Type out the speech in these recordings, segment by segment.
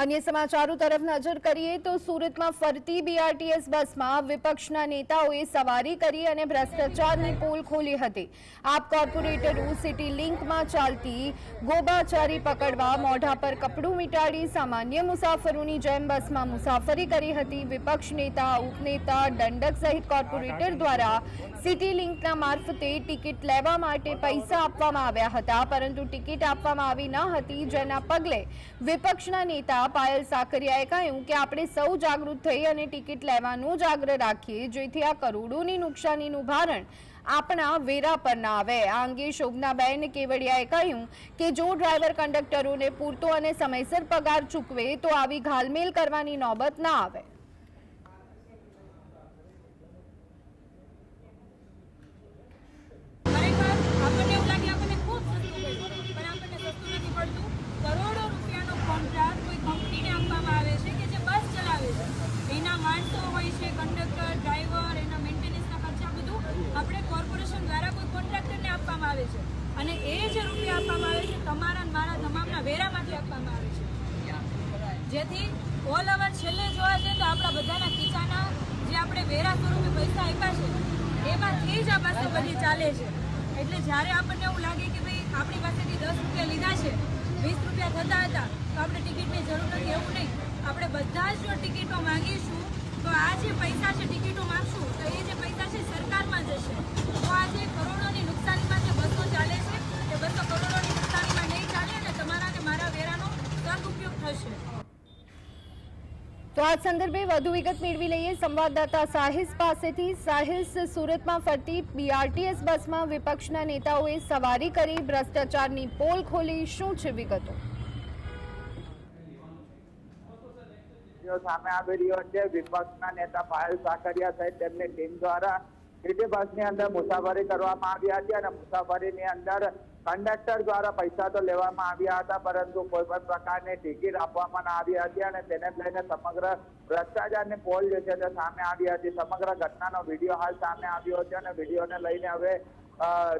અન્ય સમાચારો તરફ નજર કરીએ તો સુરતમાં ફરતી બીઆરટીએસ બસમાં વિપક્ષના નેતાઓએ સવારી કરી અને ભ્રષ્ટાચારની પોલ ખોલી હતી. આપ કોર્પોરેટરો સિટી લિંકમાં ચાલતી ગોબાચારી પકડવા મોઢા પર કપડું મીટાડી સામાન્ય મુસાફરોની જેમ બસમાં મુસાફરી કરી હતી. વિપક્ષ નેતા, ઉપનેતા, દંડક સહિત કોર્પોરેટર દ્વારા સિટી લિંકના મારફતે ટિકિટ લેવા માટે પૈસા આપવામાં આવ્યા હતા. પરંતુ ટિકિટ આપવામાં આવી ન હતી, જેના પગલે વિપક્ષના નેતા પાયલ સાકરિયાએ કહ્યું કે આપણે સૌ જાગૃત થઈ અને ટિકિટ લેવાનું જ આગ્રહ રાખીએ, જેથી આ કરોડોની નુકસાનીનું ભારણ આપણા વેરા પર ના આવે. આ અંગે શોભનાબેન કેવડિયાએ કહ્યું કે જો ડ્રાઈવર કંડક્ટરોને પૂરતો અને સમયસર પગાર ચૂકવે, તો આવી ઘાલમેલ કરવાની નોબત ના આવે ખરેખર આપણને એવું લાગે આપણને ખૂબ સસ્તું પડ્યું પણ આપણને સસ્તું નથી પડતું કરોડો રૂપિયાનો કોન્ટ્રાક્ટ કોઈ કંપનીને આપવામાં આવે છે કે જે બસ ચલાવે છે એના માણસો હોય છે કંડક્ટર ડ્રાઈવર એના મેન્ટેનન્સના ખર્ચા બધું આપણે કોર્પોરેશન દ્વારા કોઈ કોન્ટ્રાક્ટરને આપવામાં આવે છે અને એ જે રૂપિયા આપવામાં આવે છે, તમારા મારા તમામના વેરામાંથી આપવામાં આવે છે. જેથી ઓલ ઓવર છેલ્લે જોવા જઈએ તો આપણા બધાના ખીચાના જે આપણે વેરા સ્વરૂપે પૈસા આપ્યા છે, એમાંથી જ આ પાસે બધી ચાલે છે. એટલે જ્યારે આપણને એવું લાગે કે ભાઈ આપણી પાસેથી દસ રૂપિયા લીધા છે, વીસ રૂપિયા થતા હતા, તો આપણે ટિકિટની જરૂર નથી, એવું નહીં. આપણે બધા જ જો ટિકિટો માંગીશું, તો આ જે પૈસા છે ટિકિટો માંગશું, તો એ જે પૈસા છે સરકારમાં જશે તો આ જે કરોડોની નુકસાનીમાં જે બસો ચાલે છે એ બસો કરોડોની નુકસાનીમાં નહીં ચાલે અને તમારા અને મારા વેરાનો સદુપયોગ થશે તો આ સંદર્ભે વધુ વિગત મેળવી લઈએ. સંવાદદાતા સાહિસ પાસેથી. સાહિસ સુરતમાં ફરતી બીઆરટીએસ બસમાં વિપક્ષના નેતાઓએ સવારી કરી. ભ્રષ્ટાચારની પોલ ખોલી. શું છે વિગતો? સામે આવી રહ્યો છે. વિપક્ષના નેતા પાયલ સાકરિયા સહિત તેમની ટીમ દ્વારા સિટી બસની અંદર મુસાફરી કરવામાં આવી હતી અને મુસાફરીની અંદર કંડક્ટર દ્વારા પૈસા તો લેવામાં આવ્યા હતા, પરંતુ કોઈ પણ પ્રકારની ટિકિટ આપવામાં આવી હતી અને તેને લઈને સમગ્ર ભ્રષ્ટાચારની પોલ જે છે તે સામે આવી હતી. સમગ્ર ઘટનાનો વીડિયો હાલ સામે આવ્યો છે અને વિડીયોને લઈને હવે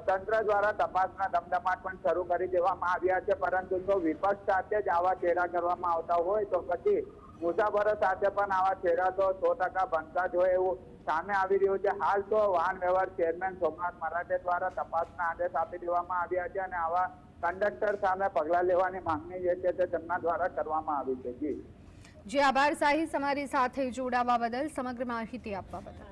તંત્ર દ્વારા તપાસના ધમધમાટ પણ શરૂ કરી દેવામાં આવ્યા છે. પરંતુ જો વિપક્ષ સાથે જ આવા ચેડા કરવામાં આવતા હોય તો પછી મુસાફરો સાથે પણ આવા ચેડા તો સો ટકા બનતા જ હોય એવું સામે આવી રહ્યું છે. હાલ તો વાહન વ્યવહાર ચેરમેન સોમનાથ મરાઠે દ્વારા તપાસના આદેશ આપી દેવામાં આવ્યા છે અને આવા કંડક્ટર સામે પગલાં લેવાની માંગણી જે છે તે તેમના દ્વારા કરવામાં આવી છે. જી. જે, આભાર સાહિસ અમારી સાથે જોડાવા બદલ સમગ્ર માહિતી આપવા બદલ.